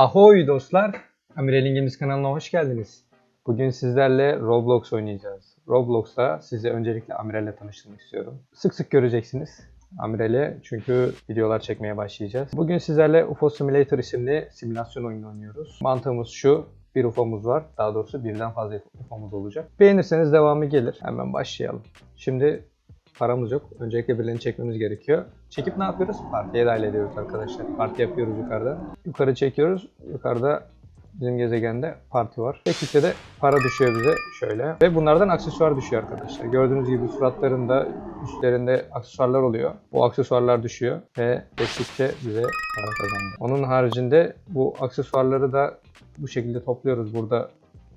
Ahoy dostlar! Amirel'in kanalına hoş geldiniz. Bugün sizlerle Roblox oynayacağız. Roblox'ta sizi öncelikle Amirel'le tanıştırmak istiyorum. Sık sık göreceksiniz Amirel'i çünkü videolar çekmeye başlayacağız. Bugün sizlerle UFO Simulator isimli simülasyon oyunu oynuyoruz. Mantığımız şu, bir UFO'muz var. Daha doğrusu birden fazla UFO'muz olacak. Beğenirseniz devamı gelir. Hemen başlayalım. Şimdi paramız yok. Öncelikle birilerini çekmemiz gerekiyor. Çekip ne yapıyoruz? Partiye dahil ediyoruz arkadaşlar. Parti yapıyoruz yukarıda. Yukarı çekiyoruz. Yukarıda bizim gezegende parti var. Çektikçe de para düşüyor bize şöyle. Ve bunlardan aksesuar düşüyor arkadaşlar. Gördüğünüz gibi suratlarında, üstlerinde aksesuarlar oluyor. Bu aksesuarlar düşüyor ve çektikçe bize para kazanıyor. Onun haricinde bu aksesuarları da bu şekilde topluyoruz burada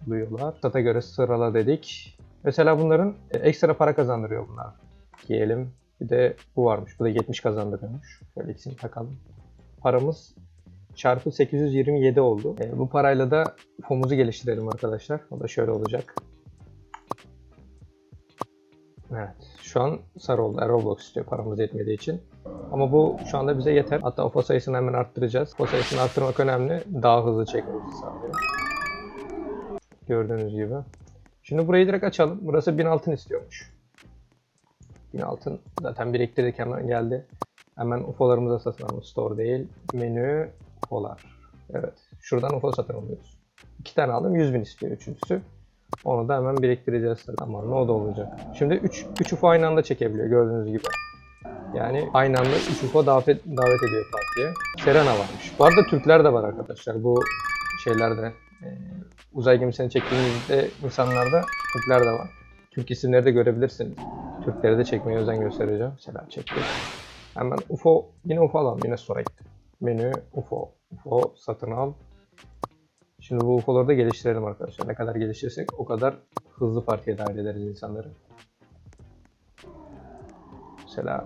duyuyorlar. Sata göre sırala dedik. Mesela bunların e, ekstra para kazandırıyor bunlar diyelim. Bir de bu varmış. Bu da 70 kazandırıyormuş. Şöyle ikisini takalım. Paramız çarpı 827 oldu. E, bu parayla da FOM'umuzu geliştirelim arkadaşlar. O da şöyle olacak. Evet. Şu an sarı oldu. Yani Roblox istiyor paramız yetmediği için. Ama bu şu anda bize yeter. Hatta UFO sayısını hemen arttıracağız. UFO sayısını arttırmak önemli. Daha hızlı çekmemizi sağlıyor. Gördüğünüz gibi. Şimdi burayı direkt açalım. Burası 1000 altın istiyormuş. 1000 altın zaten biriktirdik hemen geldi. Hemen UFO'larımıza satın alalım. Store değil. Menü UFO'lar. Evet. Şuradan UFO satın alıyoruz. İki tane aldım. 100 bin istiyor üçüncüsü. Onu da hemen biriktireceğiz. Tamam o da olacak. Şimdi 3 3 UFO aynı anda çekebiliyor gördüğünüz gibi. Yani aynı anda 3 UFO davet, davet ediyor partiye. Serena varmış. Bu arada Türkler de var arkadaşlar. Bu şeylerde e, uzay gemisini çektiğimizde insanlarda Türkler de var. Türk isimleri de görebilirsiniz. Türkleri de çekmeye özen göstereceğim. Mesela çektik. Hemen UFO, yine UFO alalım. Yine sonra gittim. Menü UFO. UFO satın al. Şimdi bu UFO'ları da geliştirelim arkadaşlar. Ne kadar geliştirirsek o kadar hızlı partiye dahil ederiz insanları. Mesela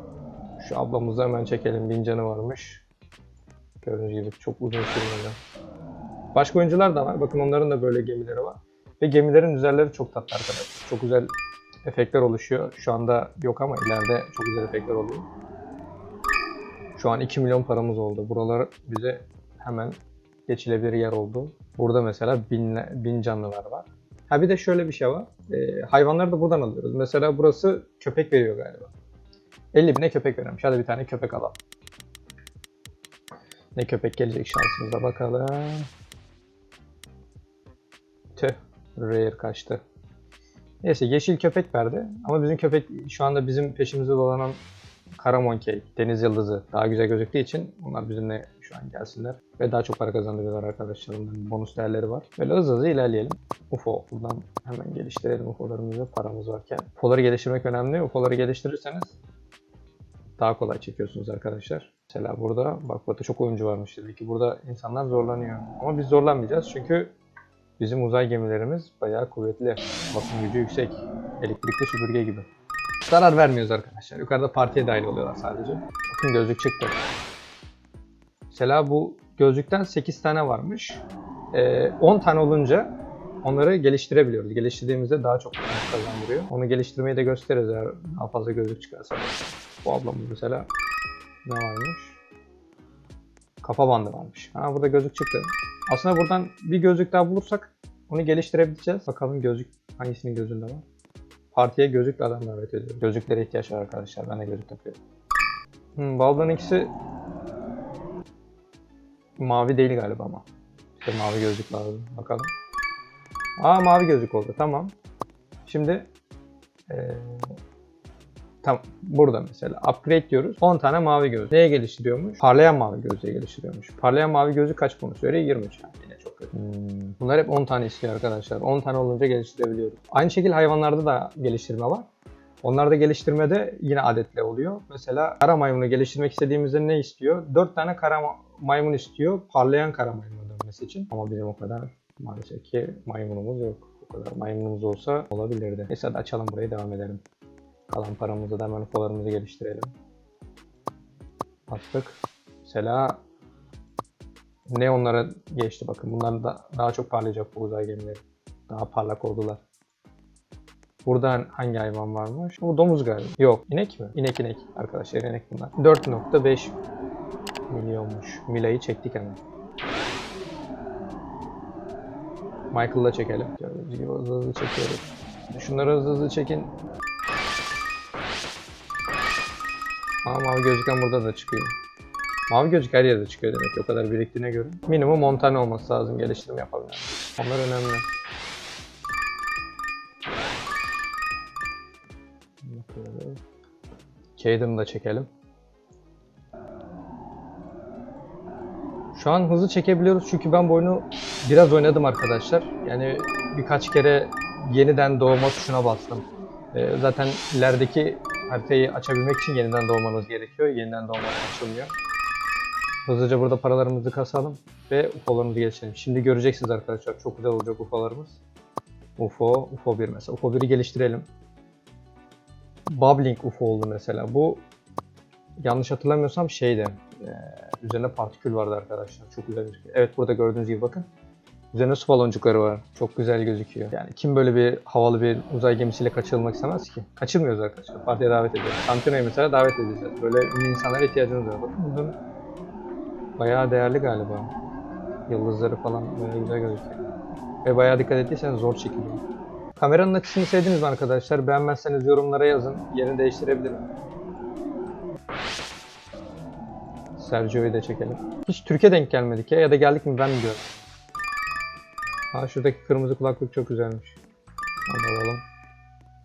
şu ablamızı hemen çekelim. Bin canı varmış. Gördüğünüz gibi çok uzun sürmeden. Başka oyuncular da var. Bakın onların da böyle gemileri var. Ve gemilerin üzerleri çok tatlı arkadaşlar. Çok güzel efektler oluşuyor. Şu anda yok ama ileride çok güzel efektler oluyor. Şu an 2 milyon paramız oldu. Buralar bize hemen geçilebilir yer oldu. Burada mesela bin, bin canlılar var. Ha bir de şöyle bir şey var. Ee, hayvanları da buradan alıyoruz. Mesela burası köpek veriyor galiba. 50 bine köpek vermiş. Hadi bir tane köpek alalım. Ne köpek gelecek şansımıza bakalım. Tüh. Rare kaçtı. Neyse yeşil köpek verdi. Ama bizim köpek şu anda bizim peşimizde dolanan Kara Monkey, Deniz Yıldızı daha güzel gözüktüğü için onlar bizimle şu an gelsinler. Ve daha çok para kazandırıyorlar arkadaşlar. Onların bonus değerleri var. Böyle hızlı hızlı ilerleyelim. UFO. Buradan hemen geliştirelim UFO'larımızı paramız varken. UFO'ları geliştirmek önemli. UFO'ları geliştirirseniz daha kolay çekiyorsunuz arkadaşlar. Mesela burada bak burada çok oyuncu varmış dedi ki burada insanlar zorlanıyor. Ama biz zorlanmayacağız çünkü bizim uzay gemilerimiz bayağı kuvvetli. Basın gücü yüksek. Elektrikli süpürge gibi. Zarar vermiyoruz arkadaşlar. Yukarıda partiye dahil oluyorlar sadece. Bakın gözlük çıktı. Mesela bu gözlükten 8 tane varmış. Ee, 10 tane olunca onları geliştirebiliyoruz. Geliştirdiğimizde daha çok kazandırıyor. Onu geliştirmeyi de gösteririz eğer daha fazla gözlük çıkarsa. Bu ablamız mesela ne varmış? Kafa bandı varmış. Ha burada gözlük çıktı. Aslında buradan bir gözlük daha bulursak onu geliştirebileceğiz. Bakalım gözlük hangisinin gözünde var. Partiye gözlükle adam davet ediyorum. Gözlüklere ihtiyaç var arkadaşlar. Ben de gözlük takıyorum. Hmm, Baldan ikisi mavi değil galiba ama. İşte mavi gözlük lazım. Bakalım. Aa mavi gözlük oldu. Tamam. Şimdi ee, tam burada mesela upgrade diyoruz. 10 tane mavi göz. Neye geliştiriyormuş? Parlayan mavi gözlüğe geliştiriyormuş. Parlayan mavi gözlük kaç bunu söylüyor? 23 yani. Yine çok kötü. Hmm. Bunlar hep 10 tane istiyor arkadaşlar. 10 tane olunca geliştirebiliyoruz. Aynı şekilde hayvanlarda da geliştirme var. Onlarda geliştirmede yine adetle oluyor. Mesela kara maymunu geliştirmek istediğimizde ne istiyor? 4 tane kara ma- maymun istiyor. Parlayan kara maymuna dönmesi için. Ama bizim o kadar maalesef ki maymunumuz yok. O kadar maymunumuz olsa olabilirdi. Neyse hadi açalım burayı devam edelim. Kalan paramızı da hemen ufolarımızı geliştirelim. Attık. Mesela neonlara geçti bakın. Bunlar da daha çok parlayacak bu uzay gemileri. Daha parlak oldular. Burada hangi hayvan varmış? Bu domuz galiba. Yok. inek mi? İnek inek. Arkadaşlar inek bunlar. 4.5 milyonmuş. Mila'yı çektik hemen. Michael'la çekelim. Gördüğünüz gibi hızlı hızlı çekiyoruz. Şunları hızlı hızlı çekin. Aa mavi gözüken burada da çıkıyor. Mavi gözlük her yerde çıkıyor demek ki o kadar biriktiğine göre. Minimum 10 tane olması lazım geliştirme yapabilen. Onlar önemli. Caden'ı da çekelim. Şu an hızlı çekebiliyoruz çünkü ben bu oyunu biraz oynadım arkadaşlar. Yani birkaç kere yeniden doğma tuşuna bastım. Ee, zaten ilerideki haritayı açabilmek için yeniden doğmanız gerekiyor. Yeniden doğma açılmıyor. Hızlıca burada paralarımızı kasalım ve UFO'larımızı geliştirelim. Şimdi göreceksiniz arkadaşlar çok güzel olacak UFO'larımız. UFO, UFO 1 mesela. UFO 1'i geliştirelim. Bubbling UFO oldu mesela. Bu yanlış hatırlamıyorsam şeydi. e, üzerine partikül vardı arkadaşlar. Çok güzel gözüküyor. Evet burada gördüğünüz gibi bakın. Üzerine su baloncukları var. Çok güzel gözüküyor. Yani kim böyle bir havalı bir uzay gemisiyle kaçırılmak istemez ki? Kaçırmıyoruz arkadaşlar. Partiye davet ediyoruz. Tantino'yu mesela davet edeceğiz. Böyle ünlü insanlara ihtiyacımız var. Bakın bunun bayağı değerli galiba. Yıldızları falan böyle güzel gözüküyor. Ve bayağı dikkat ettiyseniz zor çekiliyor. Kameranın açısını sevdiniz mi arkadaşlar? Beğenmezseniz yorumlara yazın. Yerini değiştirebilirim. Sergio'yu da çekelim. Hiç Türkiye denk gelmedik ya ya da geldik mi ben mi diyorum. Aa şuradaki kırmızı kulaklık çok güzelmiş. Onu alalım.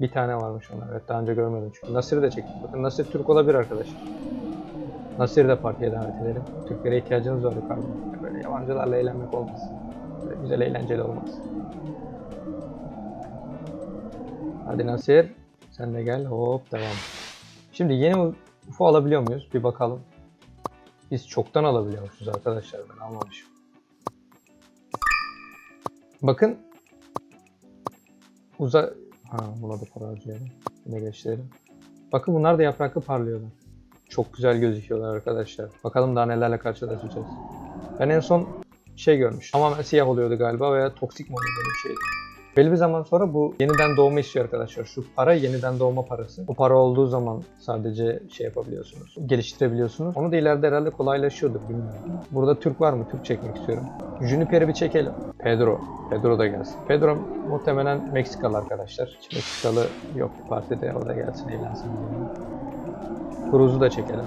Bir tane varmış ona. Evet daha önce görmedim çünkü. Nasir'i de çektik. Bakın Nasir Türk olabilir arkadaşlar. Nasir'i de partiye davet edelim. Türklere ihtiyacımız var yukarıda. Böyle yabancılarla eğlenmek olmaz. Böyle güzel eğlenceli olmaz. Hadi Nasir. Sen de gel. Hop devam. Şimdi yeni UFO alabiliyor muyuz? Bir bakalım. Biz çoktan alabiliyormuşuz arkadaşlar. Ben almamışım. Bakın. Uza... Ha buna da para harcayalım. Geçtirelim. Bakın bunlar da yapraklı parlıyorlar. Çok güzel gözüküyorlar arkadaşlar. Bakalım daha nelerle karşılaşacağız. Ben en son şey görmüş. Tamamen siyah oluyordu galiba veya toksik mi oluyordu bir şeydi. Belli bir zaman sonra bu yeniden doğma istiyor arkadaşlar. Şu para yeniden doğma parası. Bu para olduğu zaman sadece şey yapabiliyorsunuz. Geliştirebiliyorsunuz. Onu da ileride herhalde kolaylaşıyordur bilmiyorum. Burada Türk var mı? Türk çekmek istiyorum. Juniper'i bir çekelim. Pedro. Pedro da gelsin. Pedro muhtemelen Meksikalı arkadaşlar. Hiç Meksikalı yok partide. O da gelsin eğlensin. Cruz'u da çekelim.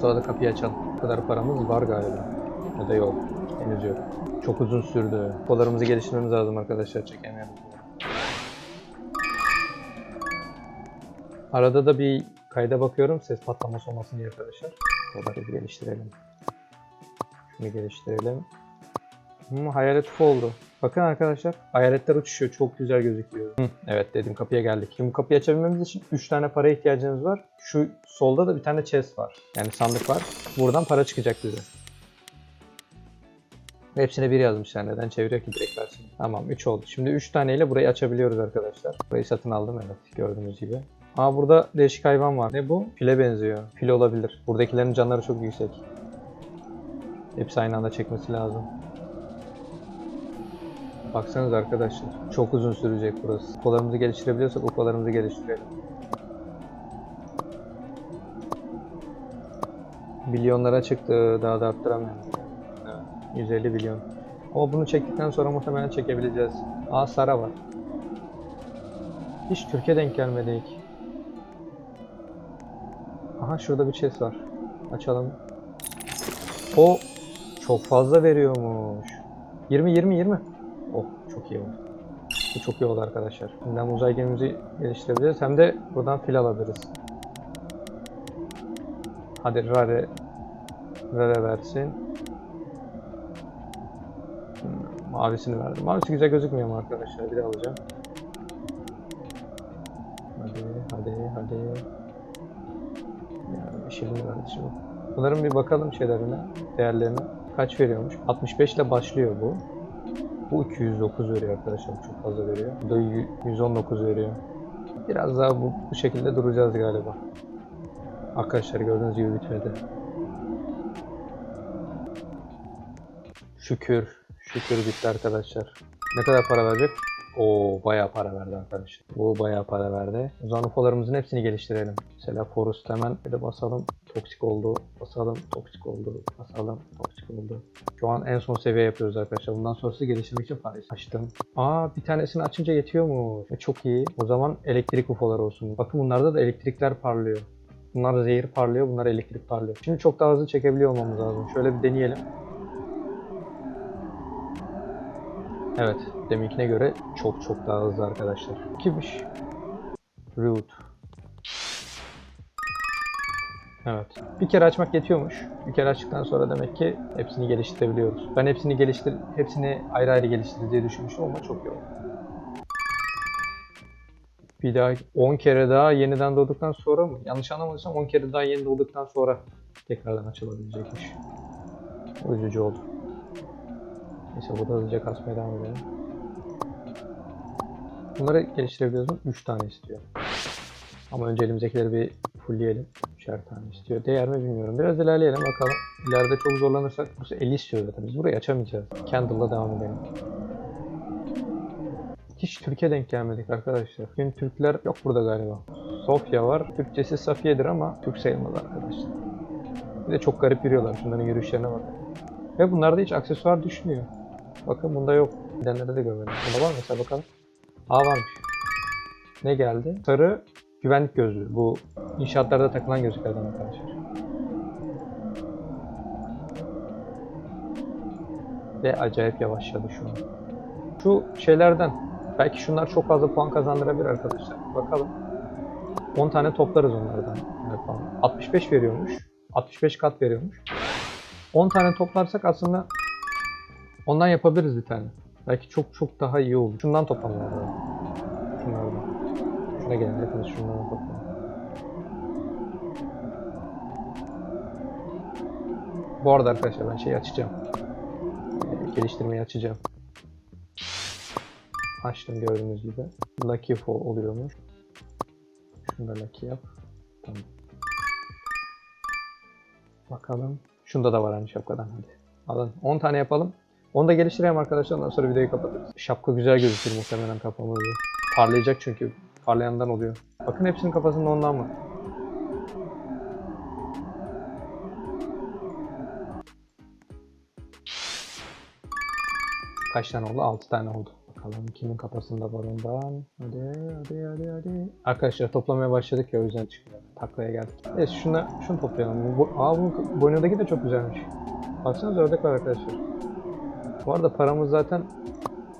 Sonra da kapıyı açalım. Bu kadar paramız var galiba. Ya da yok. Henüz yok. Çok uzun sürdü. Kollarımızı geliştirmemiz lazım arkadaşlar. Çekemiyoruz. Arada da bir kayda bakıyorum. Ses patlaması olmasın diye arkadaşlar. Kolları geliştirelim. Şunu geliştirelim. Hmm, hayalet UFO oldu. Bakın arkadaşlar. Hayaletler uçuşuyor. Çok güzel gözüküyor. Hı, evet dedim kapıya geldik. Şimdi bu kapıyı açabilmemiz için 3 tane para ihtiyacımız var. Şu solda da bir tane chest var. Yani sandık var. Buradan para çıkacak bize. Hepsine bir yazmışlar. Neden çeviriyor ki direkt versin. Tamam 3 oldu. Şimdi 3 taneyle burayı açabiliyoruz arkadaşlar. Burayı satın aldım evet gördüğünüz gibi. Aa burada değişik hayvan var. Ne bu? File benziyor. Fil olabilir. Buradakilerin canları çok yüksek. Hepsi aynı anda çekmesi lazım. Baksanız arkadaşlar. Çok uzun sürecek burası. Ufalarımızı geliştirebiliyorsak ufalarımızı geliştirelim. Milyonlara çıktı. Daha da arttıramıyorum. Evet, 150 milyon. Ama bunu çektikten sonra muhtemelen çekebileceğiz. Aa Sara var. Hiç Türkiye denk gelmedik. Aha şurada bir chest var. Açalım. O çok fazla veriyormuş. 20 20 20. Oh çok iyi oldu. Bu çok iyi oldu arkadaşlar. Şimdi hem uzay gemimizi geliştirebiliriz hem de buradan fil alabiliriz. Hadi Rare Rare versin. Hmm, Mavisini verdim. Mavisi güzel gözükmüyor mu arkadaşlar? Bir de alacağım. Hadi hadi hadi. Yani yeşilini verdi şimdi. Bunların bir bakalım şeylerine, değerlerine. Kaç veriyormuş? 65 ile başlıyor bu. Bu 209 veriyor arkadaşlar. Çok fazla veriyor. Bu da 119 veriyor. Biraz daha bu, bu şekilde duracağız galiba. Arkadaşlar gördüğünüz gibi bitmedi. Şükür. Şükür bitti arkadaşlar. Ne kadar para verecek? Oo bayağı para verdi arkadaşlar. Bu bayağı para verdi. O zaman UFO'larımızın hepsini geliştirelim. Mesela Forest hemen böyle basalım. Toksik oldu. Basalım. Toksik oldu. Basalım. Toksik oldu. Şu an en son seviye yapıyoruz arkadaşlar. Bundan sonrası geliştirmek için parayı açtım. Aa bir tanesini açınca yetiyor mu? Çok iyi. O zaman elektrik UFO'ları olsun. Bakın bunlarda da elektrikler parlıyor. Bunlar zehir parlıyor, bunlar elektrik parlıyor. Şimdi çok daha hızlı çekebiliyor olmamız lazım. Şöyle bir deneyelim. Evet, deminkine göre çok çok daha hızlı arkadaşlar. Kimmiş? Root. Evet. Bir kere açmak yetiyormuş. Bir kere açtıktan sonra demek ki hepsini geliştirebiliyoruz. Ben hepsini geliştir hepsini ayrı ayrı geliştir diye düşünmüştüm ama çok oldu. Bir daha 10 kere daha yeniden doğduktan sonra mı? Yanlış anlamadıysam 10 kere daha yeni doğduktan sonra tekrardan açılabilecekmiş. Üzücü oldu. Neyse burada hızlıca kasmaya devam edelim. Bunları geliştirebiliyoruz mu? 3 tane istiyor. Ama önce elimizdekileri bir fullleyelim. Üçer tane istiyor. Değer mi bilmiyorum. Biraz ilerleyelim bakalım. İleride çok zorlanırsak bu sefer 50 istiyor zaten. Biz burayı açamayacağız. Candle'la devam edelim. Hiç Türkiye denk gelmedik arkadaşlar. Bugün Türkler yok burada galiba. Sofya var. Türkçesi Safiye'dir ama Türk sayılmaz arkadaşlar. Bir de çok garip yürüyorlar. Şunların yürüyüşlerine bakın. Ve bunlarda hiç aksesuar düşmüyor. Bakın bunda yok. Gidenlerde de görmedim. Bunda var mı mesela bakalım. Aa varmış. Ne geldi? Sarı güvenlik gözlüğü. Bu inşaatlarda takılan gözlüklerden arkadaşlar. Ve acayip yavaşladı şu an. Şu şeylerden belki şunlar çok fazla puan kazandırabilir arkadaşlar. Bakalım. 10 tane toplarız onlardan. Evet, puan. 65 veriyormuş. 65 kat veriyormuş. 10 tane toplarsak aslında ondan yapabiliriz bir tane. Belki çok çok daha iyi olur. Şundan toplamam lazım. Şunlardan. Şuna gelin hepiniz şunlardan toplayın. Bu arada arkadaşlar ben şeyi açacağım. Ee, geliştirmeyi açacağım. Açtım gördüğünüz gibi. Lucky fall oluyormuş. Şunu da lucky yap. Tamam. Bakalım. Şunda da var hani şapkadan hadi. Alın. 10 tane yapalım. Onu da geliştireyim arkadaşlar. Ondan sonra videoyu kapatırız. Şapka güzel gözükür muhtemelen kafamızda. Parlayacak çünkü. Parlayandan oluyor. Bakın hepsinin kafasında ondan mı? Kaç tane oldu? 6 tane oldu. Bakalım kimin kafasında var ondan. Hadi hadi hadi hadi. Arkadaşlar toplamaya başladık ya o yüzden çıkıyor. Taklaya geldik. Evet şunu, şunu toplayalım. Bu, aa bu boynundaki de çok güzelmiş. Baksanıza ördek var arkadaşlar. Bu arada paramız zaten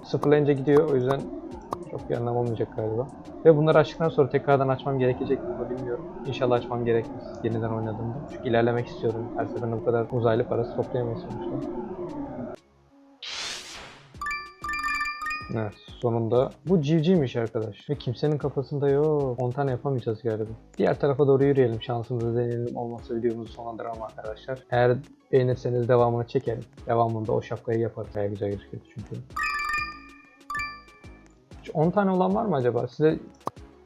sıfırlayınca gidiyor. O yüzden çok bir anlam olmayacak galiba. Ve bunları açtıktan sonra tekrardan açmam gerekecek mi bilmiyorum. İnşallah açmam gerekmez yeniden oynadığımda. Çünkü ilerlemek istiyorum. Her seferinde bu kadar uzaylı parası toplayamayız sonuçta. Evet sonunda. Bu civcivmiş arkadaş. Ve kimsenin kafasında yok. 10 tane yapamayacağız galiba. Diğer tarafa doğru yürüyelim. Şansımızı deneyelim. Olmazsa videomuzu sonlandıralım arkadaşlar. Eğer beğenirseniz devamını çekelim. Devamında o şapkayı yaparız. Bayağı güzel gözüküyor çünkü. Hiç 10 tane olan var mı acaba? Size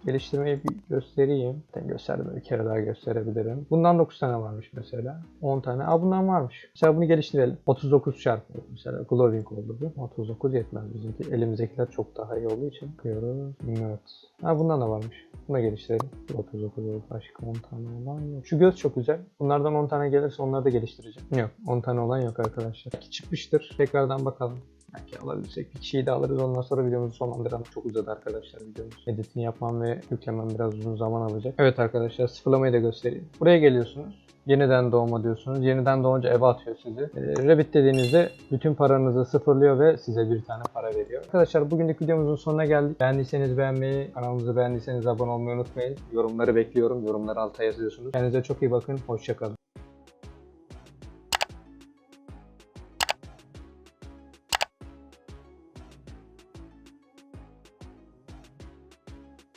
geliştirmeyi bir göstereyim. Ben gösterdim bir kere daha gösterebilirim. Bundan 9 tane varmış mesela. 10 tane. Aa bundan varmış. Mesela bunu geliştirelim. 39 çarpı. Mesela glowing oldu bu. 39 yetmez bizimki. Elimizdekiler çok daha iyi olduğu için. Bakıyoruz. Evet. Ha bundan da varmış. Bunu geliştirelim. 39 oldu. Başka 10 tane olan yok. Şu göz çok güzel. Bunlardan 10 tane gelirse onları da geliştireceğim. Yok. 10 tane olan yok arkadaşlar. Belki çıkmıştır. Tekrardan bakalım. Belki alabilirsek bir kişiyi de alırız. Ondan sonra videomuzu sonlandıralım. Çok uzadı arkadaşlar videomuz. Editini yapmam ve yüklemem biraz uzun zaman alacak. Evet arkadaşlar sıfırlamayı da göstereyim. Buraya geliyorsunuz. Yeniden doğma diyorsunuz. Yeniden doğunca eve atıyor sizi. Ee, Rabbit dediğinizde bütün paranızı sıfırlıyor ve size bir tane para veriyor. Arkadaşlar bugünlük videomuzun sonuna geldik. Beğendiyseniz beğenmeyi, kanalımızı beğendiyseniz abone olmayı unutmayın. Yorumları bekliyorum. Yorumları alta yazıyorsunuz. Kendinize çok iyi bakın. Hoşçakalın.